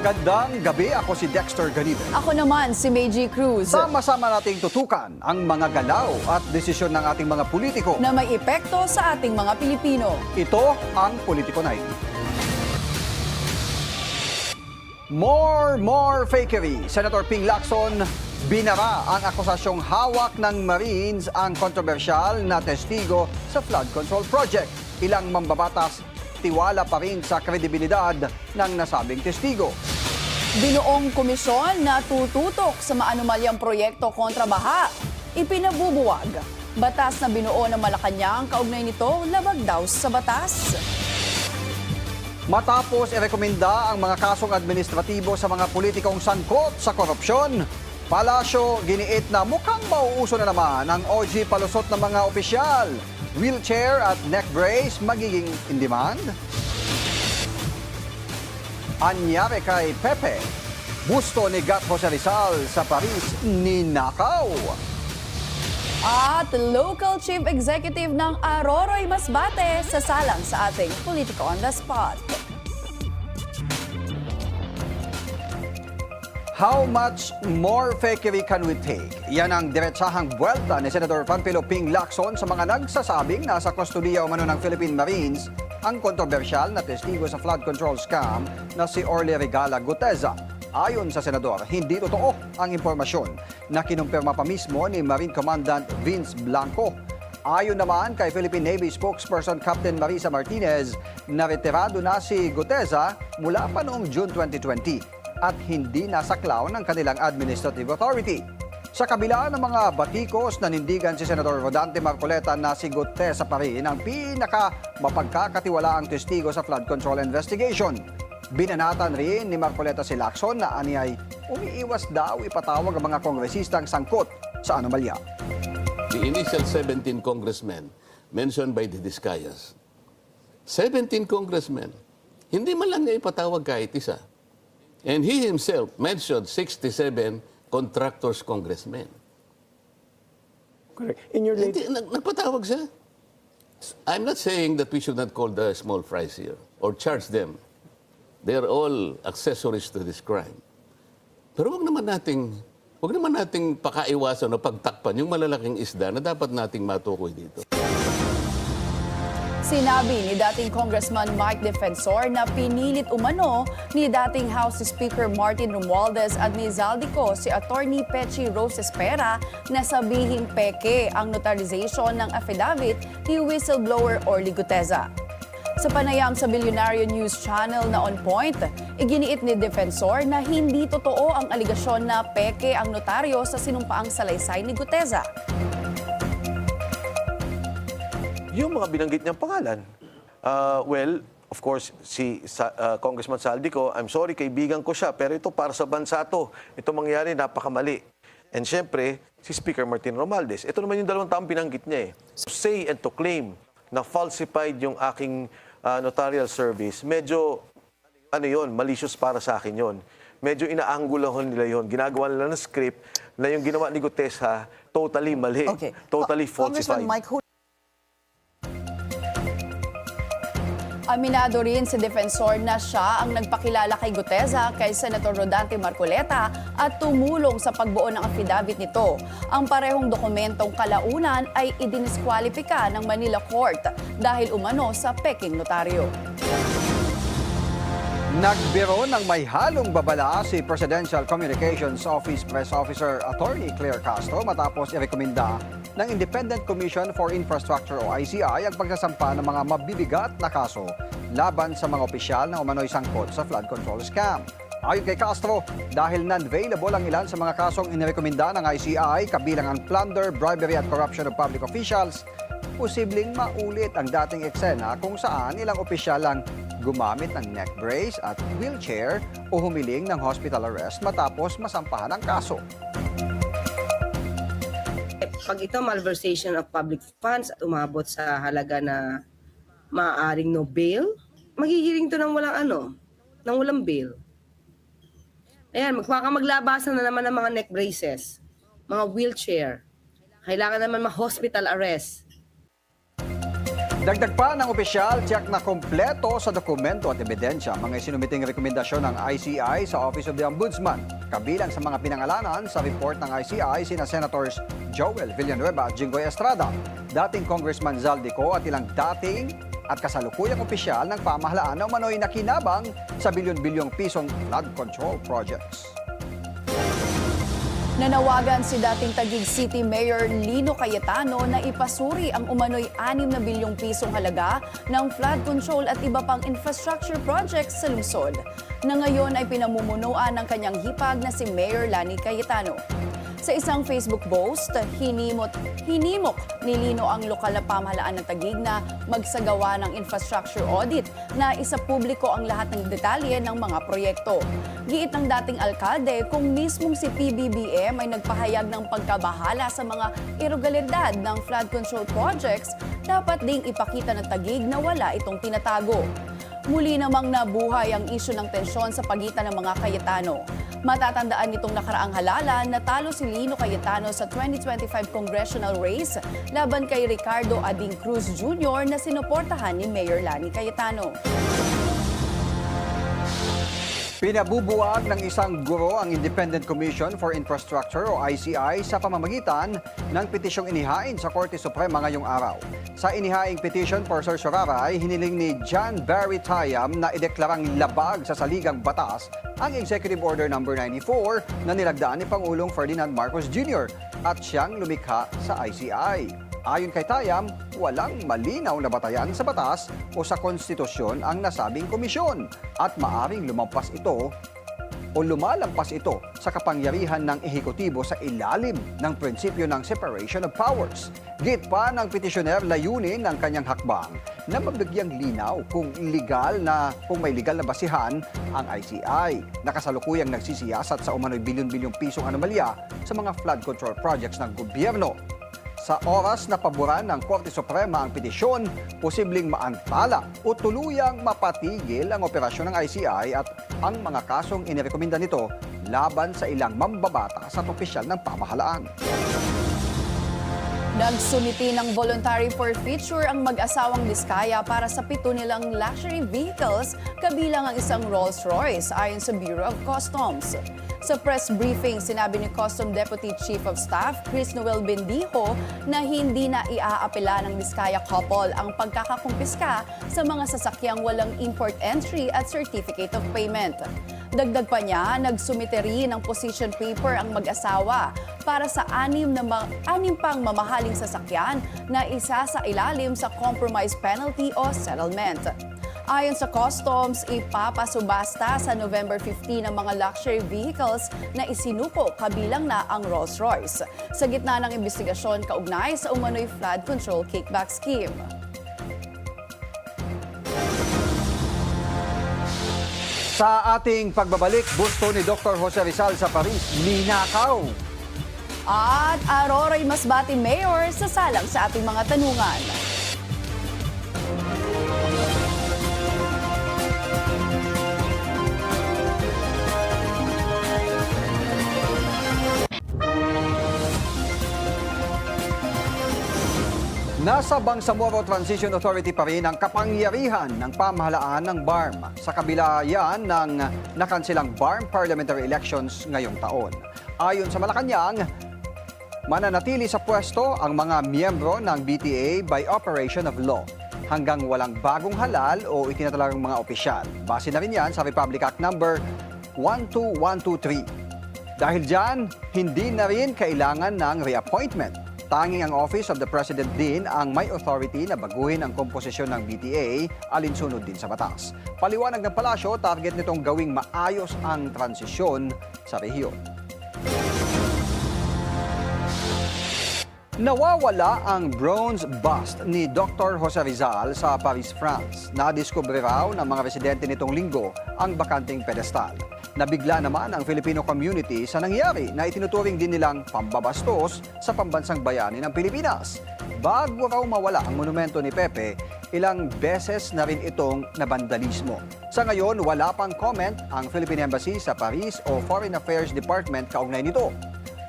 Magandang gabi, ako si Dexter Ganibe. Ako naman si Meiji Cruz Sama-sama nating tutukan ang mga galaw at desisyon ng ating mga politiko. na may epekto sa ating mga Pilipino. Ito ang Politico Night. More, more fakery. Senator Ping Lacson, binara ang akusasyong hawak ng Marines ang kontrobersyal na testigo sa flood control project. Ilang mambabatas tiwala pa rin sa kredibilidad ng nasabing testigo. Binuong komisyon na tututok sa maanumalyang proyekto kontra baha. Ipinabubuwag. Batas na binuo ng Malacanang kaugnay nito labag daw sa batas. Matapos irekomenda ang mga kasong administratibo sa mga politikong sangkot sa korupsyon, Palasyo giniit na mukhang mauuso na naman ang OG palusot ng mga opisyal. Wheelchair at neck brace magiging in demand? Anyari kay Pepe, busto ni Gat Jose Rizal sa Paris ninakaw. At local chief executive ng Aroroy Masbate sa salang sa ating Politico on the Spot. How much more fakery can we take? Yan ang diretsahang buwelta ni Senator Panfilo Ping Lacson sa mga nagsasabing nasa kustodiya umano ng Philippine Marines ang kontrobersyal na testigo sa flood control scam na si Orly Regala Guteza. Ayon sa senador, hindi totoo ang impormasyon na kinumpirma pa mismo ni Marine Commandant Vince Blanco. Ayon naman kay Philippine Navy spokesperson Captain Marisa Martinez, na retirado na si Guteza mula pa noong June 2020 at hindi nasaklaw ng kanilang administrative authority. Sa kabila ng mga batikos, nanindigan si Senador Rodante Marcoleta na si Gutesa pa rin ang pinaka mapagkakatiwalaang testigo sa flood control investigation. Binanatan rin ni Marcoleta si Lacson na ani ay umiiwas daw ipatawag ang mga kongresistang sangkot sa anomalya. The initial 17 congressmen mentioned by the Discayas. 17 congressmen. Hindi man lang niya ipatawag kahit isa. And he himself mentioned 67 contractors congressmen. Correct. In your late Hindi, nag- nagpatawag siya. I'm not saying that we should not call the small fries here or charge them. They're all accessories to this crime. Pero wag naman nating wag naman nating pakaiwasan o pagtakpan yung malalaking isda na dapat nating matukoy dito. Sinabi ni dating Congressman Mike Defensor na pinilit umano ni dating House Speaker Martin Romualdez at ni Zaldico si Attorney Pechi Rose Espera na sabihing peke ang notarization ng affidavit ni whistleblower Orly Guteza. Sa panayam sa Billionaire News Channel na On Point, iginiit ni Defensor na hindi totoo ang aligasyon na peke ang notaryo sa sinumpaang salaysay ni Guteza. Yung mga binanggit niyang pangalan. Uh, well, of course, si uh, Congressman Saldico, I'm sorry, kaibigan ko siya, pero ito para sa bansa to. Ito mangyari, napakamali. And syempre, si Speaker Martin Romualdez. Ito naman yung dalawang taong binanggit niya eh. To say and to claim na falsified yung aking uh, notarial service, medyo, ano yon malicious para sa akin yon Medyo inaanggulahon nila yon Ginagawa nila ng script na yung ginawa ni Gutesa, totally mali. Okay. Totally falsified. Congressman Mike, Aminado rin si Defensor na siya ang nagpakilala kay Guteza kay Senator Rodante Marcoleta at tumulong sa pagbuo ng affidavit nito. Ang parehong dokumentong kalaunan ay idiniskwalipika ng Manila Court dahil umano sa peking notaryo. Nagbiro ng may halong babala si Presidential Communications Office Press Officer Attorney Claire Castro matapos irekomenda ng Independent Commission for Infrastructure o ICI ang pagsasampa ng mga mabibigat na kaso laban sa mga opisyal na umano'y sangkot sa flood control scam. Ayon kay Castro, dahil non-available ang ilan sa mga kasong inirekomenda ng ICI kabilang ang plunder, bribery at corruption of public officials, posibleng maulit ang dating eksena kung saan ilang opisyal lang gumamit ng neck brace at wheelchair o humiling ng hospital arrest matapos masampahan ang kaso. pag ito malversation of public funds at umabot sa halaga na maaaring no bail, maghihiring to ng walang ano, ng walang bail. Ayan, magpakamaglabasan na naman ng mga neck braces, mga wheelchair. Kailangan naman ma-hospital arrest. Dagdag pa ng opisyal, tiyak na kompleto sa dokumento at ebidensya mga sinumiting rekomendasyon ng ICI sa Office of the Ombudsman. Kabilang sa mga pinangalanan sa report ng ICI sina Senators Joel Villanueva at Jinggoy Estrada, dating Congressman Zaldico at ilang dating at kasalukuyang opisyal ng pamahalaan na umano'y nakinabang sa bilyon-bilyong pisong flood control projects. Nanawagan si dating Taguig City Mayor Lino Cayetano na ipasuri ang umano'y 6 na bilyong pisong halaga ng flood control at iba pang infrastructure projects sa lungsod na ngayon ay pinamumunuan ng kanyang hipag na si Mayor Lani Cayetano. Sa isang Facebook post, hinimot, hinimok ni Lino ang lokal na pamahalaan ng Taguig na magsagawa ng infrastructure audit na isa publiko ang lahat ng detalye ng mga proyekto. Giit ng dating alkalde kung mismong si PBBM ay nagpahayag ng pagkabahala sa mga irregularidad ng flood control projects, dapat ding ipakita ng Taguig na wala itong tinatago. Muli namang nabuhay ang isyu ng tensyon sa pagitan ng mga Cayetano. Matatandaan nitong nakaraang halalan na talo si Lino Cayetano sa 2025 congressional race laban kay Ricardo Ading Cruz Jr. na sinuportahan ni Mayor Lani Cayetano. Pinabubuwag ng isang guro ang Independent Commission for Infrastructure o ICI sa pamamagitan ng petisyong inihain sa Korte Suprema ngayong araw. Sa inihaing petition for certiorari, hiniling ni John Barry Tayam na ideklarang labag sa saligang batas ang Executive Order No. 94 na nilagdaan ni Pangulong Ferdinand Marcos Jr. at siyang lumikha sa ICI. Ayon kay Tayam, walang malinaw na batayan sa batas o sa konstitusyon ang nasabing komisyon at maaring lumampas ito o lumalampas ito sa kapangyarihan ng ehekutibo sa ilalim ng prinsipyo ng separation of powers. Git pa ng petisyoner layunin ng kanyang hakbang na mabigyang linaw kung legal na kung may legal na basihan ang ICI na kasalukuyang nagsisiyasat sa umano'y bilyon-bilyong pisong anomalya sa mga flood control projects ng gobyerno. Sa oras na paboran ng Korte Suprema ang petisyon, posibleng maantala o tuluyang mapatigil ang operasyon ng ICI at ang mga kasong inirekomenda nito laban sa ilang mambabatas at opisyal ng pamahalaan. Nagsumiti ng voluntary forfeiture ang mag-asawang Diskaya para sa pito nilang luxury vehicles kabilang ang isang Rolls-Royce ayon sa Bureau of Customs. Sa press briefing, sinabi ni Custom Deputy Chief of Staff Chris Noel Bendijo na hindi na iaapela ng Diskaya couple ang pagkakakumpiska sa mga sasakyang walang import entry at certificate of payment. Dagdag pa niya, nagsumite rin ng position paper ang mag-asawa para sa anim, na ma- anim pang mamahaling sasakyan na isa sa ilalim sa compromise penalty o settlement. Ayon sa customs, ipapasubasta sa November 15 ang mga luxury vehicles na isinuko kabilang na ang Rolls-Royce. Sa gitna ng investigasyon kaugnay sa umano'y flood control kickback scheme. Sa ating pagbabalik, busto ni Dr. Jose Rizal sa Paris, ninakaw. At Aurora'y Masbati Mayor sa salang sa ating mga tanungan. Nasa Bangsamoro Transition Authority pa rin ang kapangyarihan ng pamahalaan ng BARM sa kabila yan ng nakansilang BARM parliamentary elections ngayong taon. Ayon sa Malacanang, mananatili sa pwesto ang mga miyembro ng BTA by operation of law hanggang walang bagong halal o itinatalagang mga opisyal. Base na rin yan sa Republic Act number 12123. Dahil dyan, hindi na rin kailangan ng reappointment. Tanging ang Office of the President din ang may authority na baguhin ang komposisyon ng BTA alinsunod din sa batas. Paliwanag ng palasyo, target nitong gawing maayos ang transisyon sa rehiyon. Nawawala ang bronze bust ni Dr. Jose Rizal sa Paris, France. Nadiskubre raw ng mga residente nitong linggo ang bakanting pedestal. Nabigla naman ang Filipino community sa nangyari na itinuturing din nilang pambabastos sa pambansang bayani ng Pilipinas. Bago raw mawala ang monumento ni Pepe, ilang beses na rin itong nabandalismo. Sa ngayon, wala pang comment ang Philippine Embassy sa Paris o Foreign Affairs Department kaugnay nito.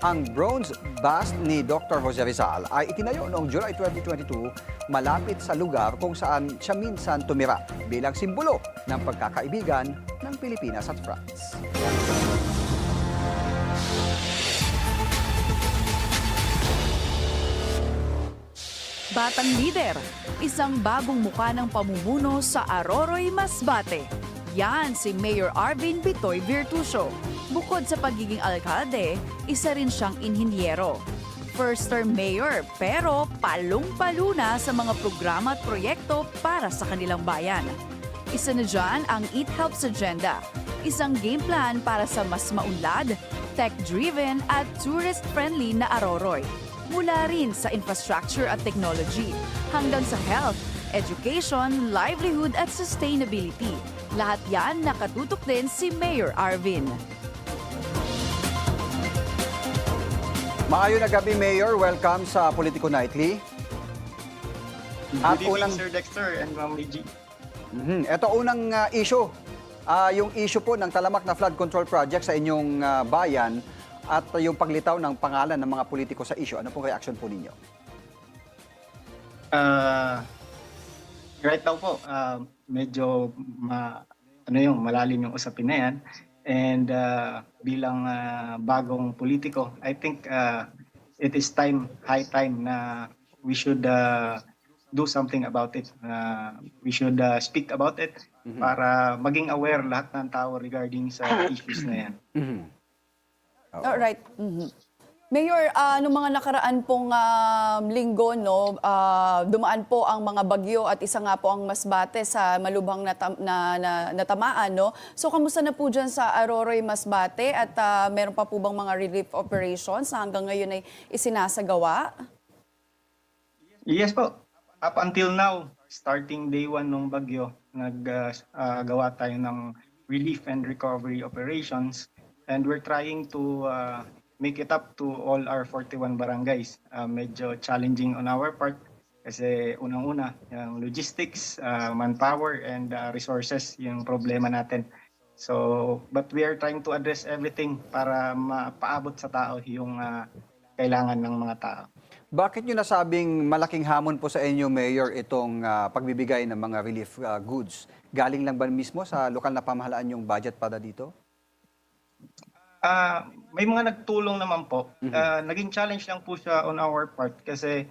Ang bronze bust ni Dr. Jose Rizal ay itinayo noong July 2022 malapit sa lugar kung saan siya minsan tumira bilang simbolo ng pagkakaibigan ng Pilipinas at France. Batang Lider, isang bagong muka ng pamumuno sa Aroroy, Masbate. Yan si Mayor Arvin Bitoy Virtuso. Bukod sa pagiging alkalde, isa rin siyang inhinyero. First term mayor pero palong-palo na sa mga programa at proyekto para sa kanilang bayan. Isa na dyan ang Eat Helps Agenda, isang game plan para sa mas maunlad, tech-driven at tourist-friendly na Aroroy mula rin sa infrastructure at technology hanggang sa health, education, livelihood at sustainability. Lahat yan nakatutok din si Mayor Arvin. Maayo na gabi, Mayor. Welcome sa Politico Nightly. At Good evening, unang- Sir Dexter and Ma'am Reggie. Mhm. Ito unang ah, issue. Ah, yung issue po ng talamak na flood control project sa inyong ah, bayan at yung paglitaw ng pangalan ng mga politiko sa issue. Ano pong reaction po ninyo? Uh, right now po, uh, medyo ma, ano yung malalim yung usapin na yan. And uh, bilang uh, bagong politiko, I think uh, it is time, high time na we should uh, do something about it. Uh, we should uh, speak about it para maging aware lahat ng tao regarding sa issues na yan. Oo. Alright. Mhm. Mayor, ah, noong mga nakaraan pong ah, linggo, no, ah, dumaan po ang mga bagyo at isa nga po ang Masbate sa malubhang natam- na, na, natamaan. No? So, kamusta na po dyan sa Aroroy, Masbate? At ah, meron pa po bang mga relief operations na hanggang ngayon ay isinasagawa? Yes po. Up until now, starting day one ng bagyo, naggawa tayo ng relief and recovery operations and we're trying to uh, make it up to all our 41 barangays. Uh, medyo challenging on our part kasi unang-una, yung logistics, uh, manpower, and uh, resources yung problema natin. So, but we are trying to address everything para mapaabot sa tao yung uh, kailangan ng mga tao. Bakit nyo nasabing malaking hamon po sa inyo, Mayor, itong ah, pagbibigay ng mga relief ah, goods? Galing lang ba mismo sa lokal na pamahalaan yung budget para dito? Ah, may mga nagtulong naman po. Ah, naging challenge lang po siya on our part kasi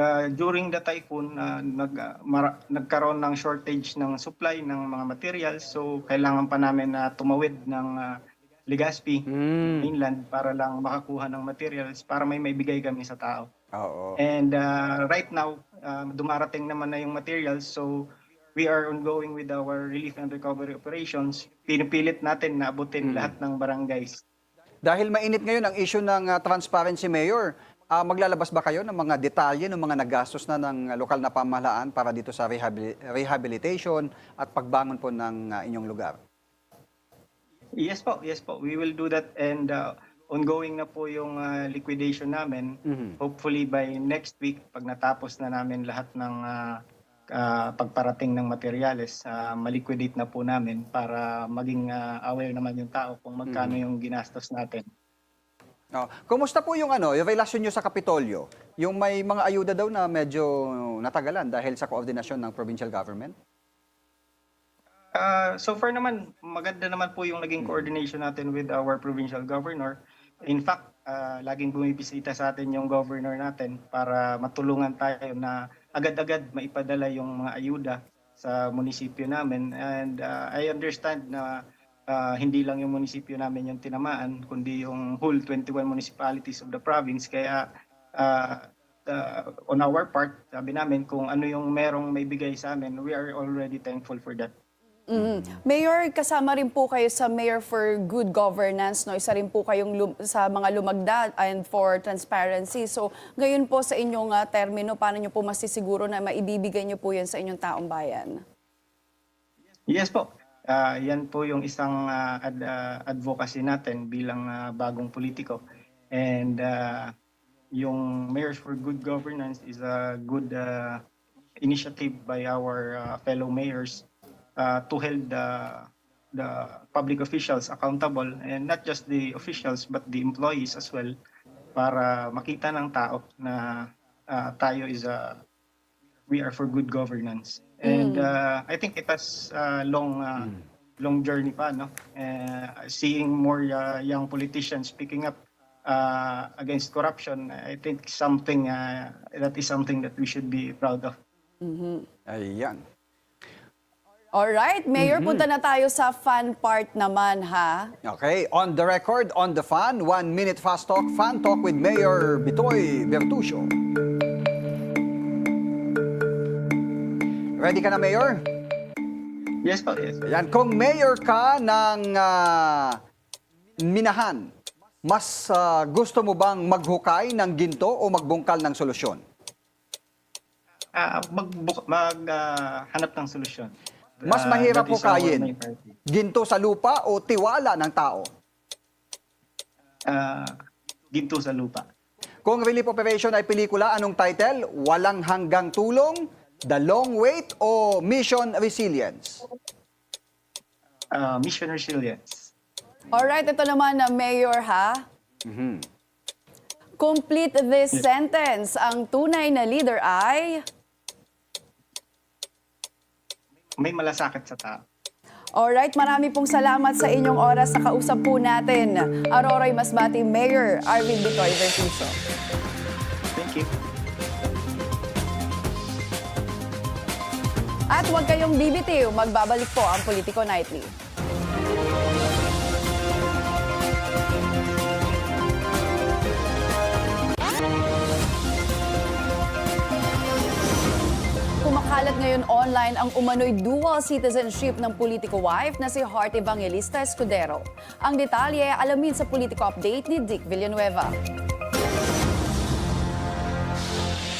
ah, during the typhoon ah, nag ah, mara- nagkaroon ng shortage ng supply ng mga materials so kailangan pa namin na tumawid ng ah, Legazpi mainland para lang makakuha ng materials para may maibigay kami sa tao. Oo. And uh, right now, uh, dumarating naman na yung materials. So, we are ongoing with our relief and recovery operations. Pinipilit natin na abutin lahat ng barangays. Dahil mainit ngayon ang issue ng ah, transparency, Mayor, ah, maglalabas ba kayo ng mga detalye ng mga nagastos na ng ah, lokal na pamahalaan para dito sa rehabil- rehabilitation at pagbangon po ng ah, inyong lugar? Yes po, yes po. We will do that and uh, ongoing na po yung uh, liquidation namin. Hopefully by next week, pag natapos na namin lahat ng uh, uh, pagparating ng materyales, uh, maliquidate na po namin para maging uh, aware naman yung tao kung magkano yung ginastos natin. Oh, kumusta po yung ano, yung relasyon nyo sa Kapitolyo? Yung may mga ayuda daw na medyo natagalan dahil sa koordinasyon ng provincial government? Uh, so far naman, maganda naman po yung naging coordination natin with our provincial governor. In fact, uh, laging bumibisita sa atin yung governor natin para matulungan tayo na agad-agad maipadala yung mga ayuda sa munisipyo namin. And uh, I understand na uh, hindi lang yung munisipyo namin yung tinamaan, kundi yung whole 21 municipalities of the province. Kaya uh, uh, on our part, sabi namin kung ano yung merong may bigay sa amin, we are already thankful for that. Mhm. Mayor, kasama rin po kayo sa Mayor for Good Governance, no? Isa rin po kayong lum- sa mga lumagda and for transparency. So, ngayon po sa inyong ah, termino, paano nyo po masisiguro na maibibigay nyo po yan sa inyong taong bayan? Yes po. Ah, yan po yung isang ah, ad- ah, advocacy natin bilang ah, bagong politiko. And ah, yung Mayors for Good Governance is a good ah, initiative by our ah, fellow mayors ah, to hold the the public officials accountable and not just the officials but the employees as well para makita ng tao na ah, tayo is a we are for good governance. And uh, I think it has uh, long uh, long journey pa no. Uh, seeing more uh, young politicians speaking up uh, against corruption, I think something uh, that is something that we should be proud of. Ayan. Alright, Mayor, punta na tayo sa fun part naman ha. Okay, on the record, on the fan, one minute fast talk, fan talk with Mayor Bitoy Bertuccio. Ready ka na, Mayor? Yes po, yes. Yan, kung mayor ka ng ah, Minahan, mas ah, gusto mo bang maghukay ng ginto o magbungkal ng solusyon? Ah, mag mag ah, hanap ng solusyon. Mas Ah, mahirap hukayin, ginto sa lupa o tiwala ng tao? Ah, ginto sa lupa. Kung relief operation ay pelikula, anong title? Walang hanggang tulong, The Long Wait o Mission Resilience? Ah, mission resilience. Alright, ito naman na Mayor ha. Complete this sentence. Ang tunay na leader ay... May malasakit sa tao. Alright, marami pong salamat sa inyong oras sa kausap po natin. Aroroy Masbati Mayor Arvin Bitoy Vertuso. Thank you. At huwag kayong bibitiw, magbabalik po ang Politico Nightly. Kumakalat ngayon online ang umano'y dual citizenship ng politiko wife na si Heart Evangelista Escudero. Ang detalye alamin sa Politico Update ni Dick Villanueva.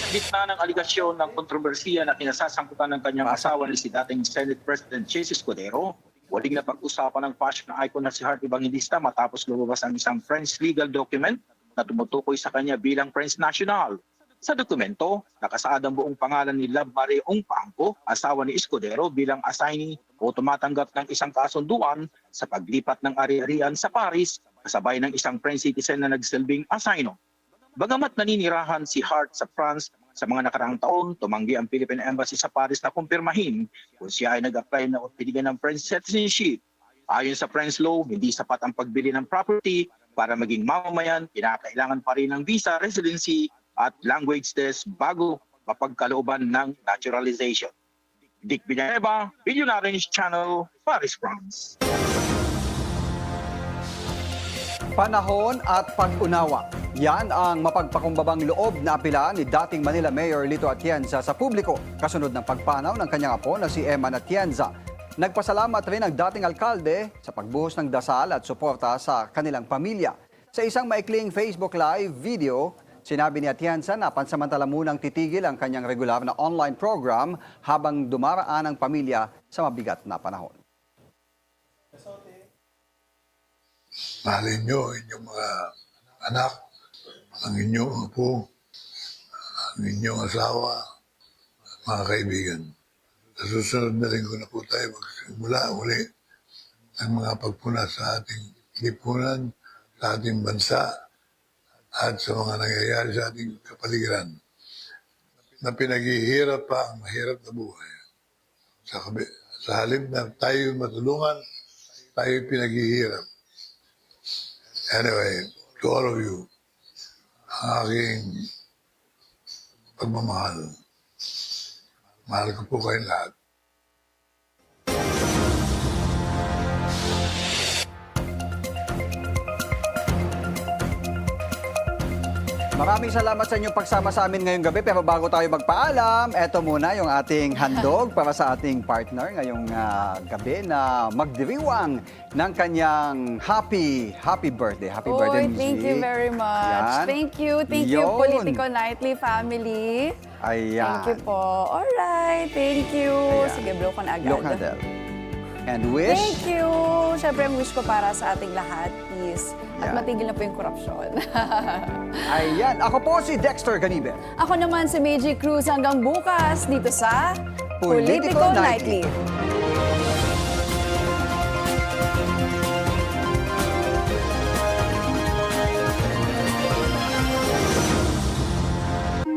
sa gitna ng aligasyon ng kontrobersiya na kinasasangkutan ng kanyang asawa ni si dating Senate President Chase Escudero, waling na pag-usapan ng fashion icon na si Heart Evangelista matapos lumabas ang isang French legal document na tumutukoy sa kanya bilang Prince National. Sa dokumento, nakasaad ang buong pangalan ni Love Marie Ongpangko, asawa ni Escudero bilang assignee o tumatanggap ng isang kasunduan sa paglipat ng ari-arian sa Paris kasabay ng isang French citizen na nagsilbing assigno. Bagamat naninirahan si Hart sa France sa mga nakaraang taon, tumanggi ang Philippine Embassy sa Paris na kumpirmahin kung siya ay nag-apply na binigyan ng French citizenship. Ayon sa French law, hindi sapat ang pagbili ng property para maging mamamayan, kinakailangan pa rin ng visa, residency at language test bago mapagkalooban ng naturalization. Dick Villanueva, Billionaire News Channel, Paris, France. Panahon at pag-unawa. Yan ang mapagpakumbabang loob na apila ni dating Manila Mayor Lito Atienza sa publiko kasunod ng pagpanaw ng kanyang apo na si Eman Atienza. Nagpasalamat rin ang dating alkalde sa pagbuhos ng dasal at suporta sa kanilang pamilya. Sa isang maikling Facebook Live video, sinabi ni Atienza na pansamantala munang titigil ang kanyang regular na online program habang dumaraan ang pamilya sa mabigat na panahon. Mahalin ang inyong mga anak, ang inyong apo, ang inyong asawa, mga kaibigan. Sa susunod na linggo na po tayo magsimula uli ng mga pagpuna sa ating lipunan, sa ating bansa, at sa mga nangyayari sa ating kapaligiran na pinaghihirap pa ang mahirap na buhay. Sa, kabi, sa halip na tayo matulungan, tayo pinaghihirap. Anyway, to all of you, ang aking pagmamahal. Mahal ko po kayong lahat. Maraming salamat sa inyong pagsama sa amin ngayong gabi. Pero bago tayo magpaalam, eto muna yung ating handog para sa ating partner ngayong ah, gabi na magdiriwang ng kanyang happy, happy birthday. Happy birthday, Oy, Miss thank you very much. Yan. Thank you. Thank you, Yun. Politico Nightly family. Ayan. Thank you po. Alright, thank you. Ayan. Sige, blow ko na agad. That. And wish. Thank you. Siyempre, ang wish ko para sa ating lahat is at Yan. matigil na po yung korupsyon. Ayan. Ako po si Dexter Ganibe. Ako naman si Meiji Cruz hanggang bukas dito sa Politico Politico Nightly. Nightly.